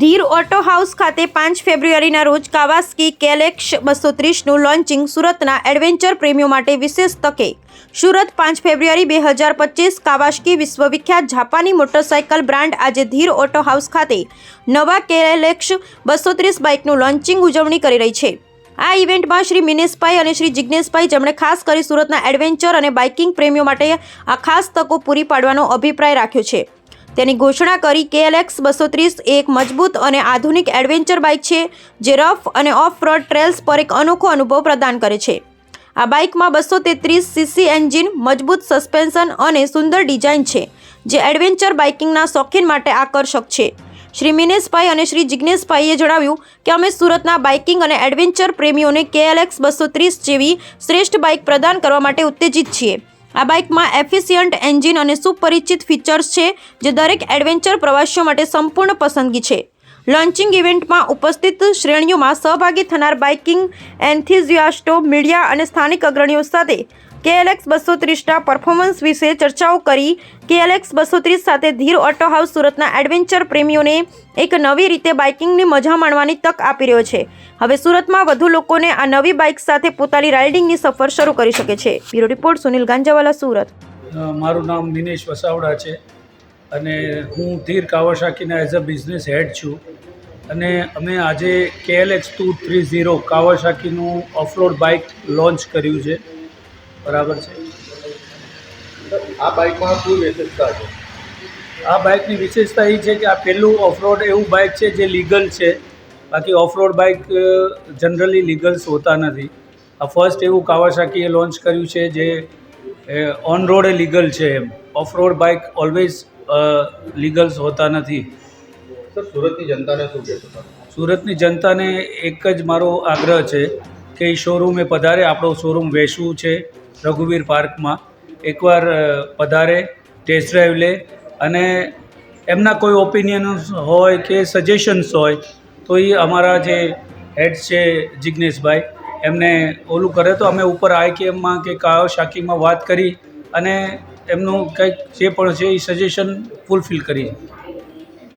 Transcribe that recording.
ધીર auto house ખાતે પાંચ ફેબ્રુઆરીના રોજ કાવાસ્કી કેલેક્સ બસો ત્રીસનું લોન્ચિંગ સુરતના એડવેન્ચર પ્રેમીઓ માટે વિશેષ તકે. સુરત પાંચ ફેબ્રુઆરી બે હજાર પચીસ કાવાસ્કી વિશ્વવિખ્યાત જાપાની મોટરસાઇકલ બ્રાન્ડ આજે ધીર ઓટો હાઉસ ખાતે નવા કેલેક્સ બસો ત્રીસ બાઇકનું લોન્ચિંગ ઉજવણી કરી રહી છે. આ ઇવેન્ટમાં શ્રી મિનેશભાઈ અને શ્રી જિજ્ઞેશભાઈ જેમણે ખાસ કરી સુરતના એડવેન્ચર અને બાઇકિંગ પ્રેમીઓ માટે આ ખાસ તકો પૂરી પાડવાનો અભિપ્રાય રાખ્યો છે. તેની ઘોષણા કરી કેએલએક્સ બસો ત્રીસ એક મજબૂત અને આધુનિક એડવેન્ચર બાઇક છે, જે રફ અને ઓફ રોડ ટ્રેલ્સ પર એક અનોખો અનુભવ પ્રદાન કરે છે. આ બાઇકમાં બસો તેત્રીસ સીસી એન્જિન, મજબૂત સસ્પેન્શન અને સુંદર ડિઝાઇન છે, જે એડવેન્ચર બાઇકિંગના શોખીન માટે આકર્ષક છે. શ્રી મિનેશભાઈ અને શ્રી જિજ્ઞેશભાઈએ જણાવ્યું કે અમે સુરતના બાઇકિંગ અને એડવેન્ચર પ્રેમીઓને કેએલએક્સ બસો ત્રીસ જેવી શ્રેષ્ઠ બાઇક પ્રદાન કરવા માટે ઉત્તેજિત છીએ. આ બાઇકમાં એફિશિયન્ટ એન્જિન અને સુપરિચિત ફીચર્સ છે, જે દરેક એડવેન્ચર પ્રવાસીઓ માટે સંપૂર્ણ પસંદગી છે. લોન્ચિંગ ઇવેન્ટમાં ઉપસ્થિત શ્રેણીઓમાં સહભાગી થનાર બાઇકિંગ એન્થિઝિયાસ્ટો મીડિયા અને સ્થાનિક અગ્રણીઓ સાથે કેએલએક્સ બસો ત્રીસના પરફોર્મન્સ વિશે ચર્ચાઓ કરી. કેએલએક્સ બસો ત્રીસ સાથે ધીર ઓટો હાઉસ સુરતના એડવેન્ચર પ્રેમીઓને એક નવી રીતે બાઇકિંગની મજા માણવાની તક આપી રહ્યો છે. હવે સુરતમાં વધુ લોકોને આ નવી બાઇક સાથે પોતાની રાઇડિંગની સફર શરૂ કરી શકે છે. Bureau report Sunil Ganjawala, Surat. મારું નામ દિનેશ વસાવડા છે. અને હું ધીર કાવાસાકીના એઝ અ બિઝનેસ હેડ છું. અને અમે આજે કેએલએક્સ ટુ થ્રી ઝીરો કાવાસાકીનું ઓફરોડ બાઇક લોન્ચ કર્યું છે. બરાબર છે? આ બાઇકમાં શું વિશેષતા છે? આ બાઇકની વિશેષતા એ છે કે આ પહેલું ઓફરોડ એવું બાઇક છે જે લીગલ છે. બાકી ઓફરોડ બાઇક જનરલી લીગલ્સ હોતા નથી. આ ફર્સ્ટ એવું કાવાસાકીએ લોન્ચ કર્યું છે જે ઓન રોડ લીગલ છે એમ. ઓફરોડ બાઇક ઓલવેઝ લીગલ્સ હોતા નથી. સર સુરતની જનતાને શું કહેશો સુરતની જનતાને એક જ મારો આગ્રહ છે કે એ શોરૂમે પધારે. આપણો શોરૂમ વેસુ છે રઘુવીર પાર્કમાં. એકવાર પધારે ટેસ્ટ ડ્રાઈવ લે અને એમના કોઈ ઓપિનિયન્સ હોય કે સજેશન્સ હોય તો એ અમારા જે હેડ છે જિજ્ઞેશભાઈ એમને ઓલું કરે. તો અમે ઉપર આઈકેએમમાં કે કાયો શાકીમાં વાત કરી અને એમનું કંઈક જે પણ છે એ સજેશન ફૂલફિલ કરી.